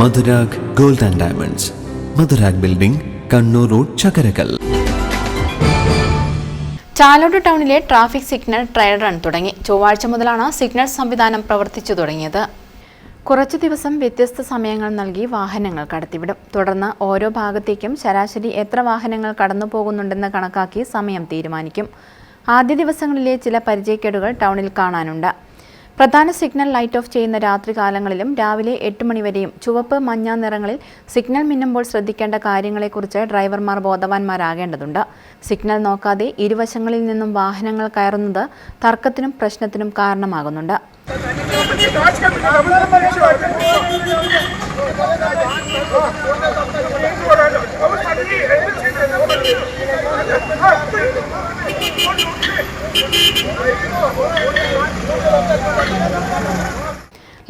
Madhurag gold and diamonds. Madhurag building Kannur road Chakkarakkal. Chalode ടൗണിലെ traffic signal trial run തുടങ്ങി. ചൊവ്വാഴ്ച മുതലാണ് signal സംവിധാനം പ്രവർത്തിച്ചു തുടങ്ങിയത്. കുറച്ചു ദിവസം വ്യത്യസ്ത സമയങ്ങൾ നൽകി വാഹനങ്ങൾ കടത്തിവിടും. തുടർന്ന് ഓരോ ഭാഗത്തേക്കും ശരാശരി എത്ര വാഹനങ്ങൾ കടന്നു പോകുന്നുണ്ടെന്ന് കണക്കാക്കി സമയം തീരുമാനിക്കും. ആദ്യ ദിവസങ്ങളിലെ ചില പരിചയക്കേടുകൾ ടൗണിൽ കാണാനുണ്ട്. പ്രധാന സിഗ്നൽ ലൈറ്റ് ഓഫ് ചെയ്യുന്ന രാത്രികാലങ്ങളിലും രാവിലെ എട്ട് മണിവരെയും ചുവപ്പ് മഞ്ഞ നിറങ്ങളിൽ സിഗ്നൽ മിന്നുമ്പോൾ ശ്രദ്ധിക്കേണ്ട കാര്യങ്ങളെക്കുറിച്ച് ഡ്രൈവർമാർ ബോധവാന്മാരാകേണ്ടതുണ്ട് സിഗ്നൽ നോക്കാതെ ഇരുവശങ്ങളിൽ നിന്നും വാഹനങ്ങൾ കയറുന്നത് തർക്കത്തിനും പ്രശ്നത്തിനും കാരണമാകുന്നുണ്ട്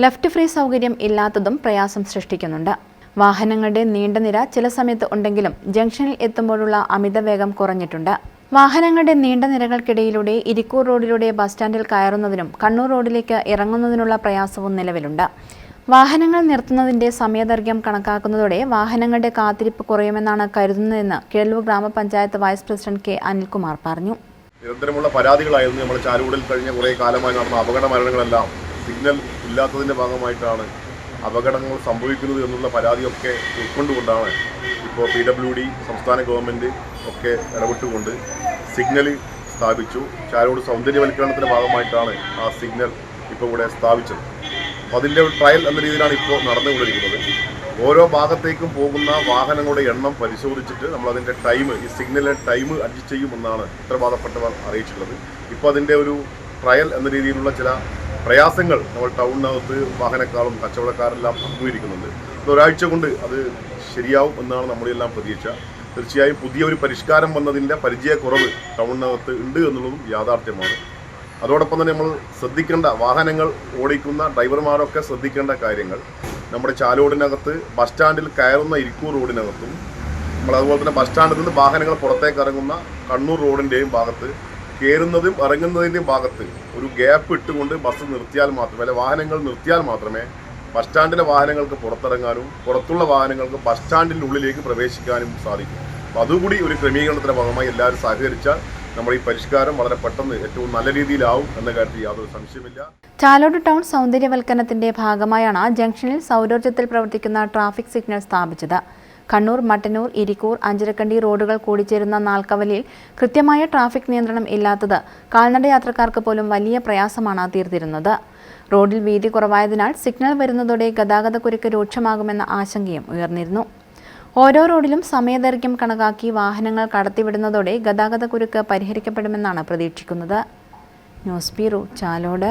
ലെഫ്റ്റ് ഫ്രീ സൗകര്യം ഇല്ലാത്തതും പ്രയാസം സൃഷ്ടിക്കുന്നുണ്ട്. വാഹനങ്ങളുടെ നീണ്ട നിര ചില സമയത്ത് ഉണ്ടെങ്കിലും ജംഗ്ഷനിൽ എത്തുമ്പോഴുള്ള അമിത വേഗം കുറഞ്ഞിട്ടുണ്ട്. വാഹനങ്ങളുടെ നീണ്ട നിരകൾക്കിടയിലൂടെ ഇരിക്കൂർ റോഡിലൂടെ ബസ് സ്റ്റാൻഡിൽ കയറുന്നതിനും കണ്ണൂർ റോഡിലേക്ക് ഇറങ്ങുന്നതിനുള്ള പ്രയാസവും നിലവിലുണ്ട്. വാഹനങ്ങൾ നിർത്തുന്നതിന്റെ സമയദൈർഘ്യം കണക്കാക്കുന്നതോടെ വാഹനങ്ങളുടെ കാത്തിരിപ്പ് കുറയുമെന്നാണ് കരുതുന്നതെന്ന് കേളൂർ ഗ്രാമപഞ്ചായത്ത് വൈസ് പ്രസിഡന്റ് കെ അനിൽകുമാർ പറഞ്ഞു. നിരന്തരമുള്ള പരാതികളായിരുന്നു നമ്മൾ ചാലൂടിൽ കഴിഞ്ഞ കുറേ കാലമായി നടന്ന അപകട മരണങ്ങളെല്ലാം. സിഗ്നൽ ഇല്ലാത്തതിന്റെ ഭാഗമായിട്ടാണ് അപകടങ്ങൾ സംഭവിക്കുന്നത് എന്നുള്ള പരാതിയൊക്കെ ഉൾക്കൊണ്ടുകൊണ്ടാണ് ഇപ്പോൾ പി ഡബ്ല്യു ഡി സംസ്ഥാന ഗവൺമെന്റ് ഒക്കെ ഇടപെട്ടുകൊണ്ട് സിഗ്നൽ സ്ഥാപിച്ചു. ചാരോട് സൗന്ദര്യവൽക്കരണത്തിന്റെ ഭാഗമായിട്ടാണ് ആ സിഗ്നൽ ഇപ്പോൾ ഇവിടെ സ്ഥാപിച്ചത്. അപ്പോൾ അതിന്റെ ഒരു ട്രയൽ എന്ന രീതിയിലാണ് ഇപ്പോൾ നടന്നുകൊണ്ടിരിക്കുന്നത്. ഓരോ ഭാഗത്തേക്കും പോകുന്ന വാഹനങ്ങളുടെ എണ്ണം പരിശോധിച്ചിട്ട് നമ്മളതിന്റെ ടൈം ഈ സിഗ്നലിന്റെ ടൈം അഡ്ജസ്റ്റ് ചെയ്യുമെന്നാണ് ഉത്തരവാദപ്പെട്ടവർ അറിയിച്ചിട്ടുള്ളത്. ഇപ്പോൾ അതിന്റെ ഒരു ട്രയൽ എന്ന രീതിയിലുള്ള ചില പ്രയാസങ്ങൾ നമ്മൾ ടൗണിനകത്ത് വാഹനക്കാരും കച്ചവടക്കാരെല്ലാം അഭിമുഖീകരിക്കുന്നുണ്ട് ഇത് ഒരാഴ്ച കൊണ്ട് അത് ശരിയാവും എന്നാണ് നമ്മളെല്ലാം പ്രതീക്ഷ. തീർച്ചയായും പുതിയ ഒരു പരിഷ്കാരം വന്നതിന്റെ പരിചയക്കുറവ് ടൗണിനകത്ത് ഉണ്ട് എന്നുള്ളതും യാഥാർത്ഥ്യമാണ്. അതോടൊപ്പം തന്നെ നമ്മൾ ശ്രദ്ധിക്കേണ്ട വാഹനങ്ങൾ ഓടിക്കുന്ന ഡ്രൈവർമാരൊക്കെ ശ്രദ്ധിക്കേണ്ട കാര്യങ്ങൾ. നമ്മുടെ ചാലോടിനകത്ത് ബസ് സ്റ്റാൻഡിൽ കയറുന്ന ഇരിക്കൂർ റോഡിനകത്തും നമ്മൾ അതുപോലെ തന്നെ ബസ് സ്റ്റാൻഡിൽ നിന്ന് വാഹനങ്ങൾ പുറത്തേക്ക് ഇറങ്ങുന്ന കണ്ണൂർ റോഡിന്റെയും ഭാഗത്ത് കയറുന്നതും ഇറങ്ങുന്നതിന്റെയും ഭാഗത്ത് ഒരു ഗ്യാപ്പ് ഇട്ടുകൊണ്ട് ബസ് നിർത്തിയാൽ മാത്രമേ അല്ലെ വാഹനങ്ങൾ നിർത്തിയാൽ മാത്രമേ ബസ് സ്റ്റാൻഡിലെ വാഹനങ്ങൾക്ക് പുറത്തിറങ്ങാനും പുറത്തുള്ള വാഹനങ്ങൾക്ക് ബസ് സ്റ്റാൻഡിന്റെ ഉള്ളിലേക്ക് പ്രവേശിക്കാനും സാധിക്കും. അപ്പോൾ അതുകൂടി ഒരു ക്രമീകരണത്തിന്റെ ഭാഗമായി എല്ലാവരും സഹകരിച്ചാൽ നമ്മുടെ ഈ പരിഷ്കാരം വളരെ പെട്ടെന്ന് ഏറ്റവും നല്ല രീതിയിലാവും എന്ന കാര്യത്തിൽ യാതൊരു സംശയമില്ല ചാലോട് ടൗൺ സൗന്ദര്യവൽക്കരണത്തിന്റെ ഭാഗമായാണ് ജംഗ്ഷനിൽ സൗരോർജത്തിൽ പ്രവർത്തിക്കുന്ന ട്രാഫിക് സിഗ്നൽ സ്ഥാപിച്ചത്. കണ്ണൂർ മട്ടന്നൂർ ഇരിക്കൂർ അഞ്ചരക്കണ്ടി റോഡുകൾ കൂടിച്ചേരുന്ന നാൽക്കവലിൽ കൃത്യമായ ട്രാഫിക് നിയന്ത്രണം ഇല്ലാത്തത് കാൽനട യാത്രക്കാർക്ക് പോലും വലിയ പ്രയാസമാണ് തീർത്തിരുന്നത്. റോഡിൽ വീതി കുറവായതിനാൽ സിഗ്നൽ വരുന്നതോടെ ഗതാഗതക്കുരുക്ക് രൂക്ഷമാകുമെന്ന ആശങ്കയും ഉയർന്നിരുന്നു. ഓരോ റോഡിലും സമയദൈർഘ്യം കണക്കാക്കി വാഹനങ്ങൾ കടത്തിവിടുന്നതോടെ ഗതാഗതക്കുരുക്ക് പരിഹരിക്കപ്പെടുമെന്നാണ് പ്രതീക്ഷിക്കുന്നത്. News bureau Chalode.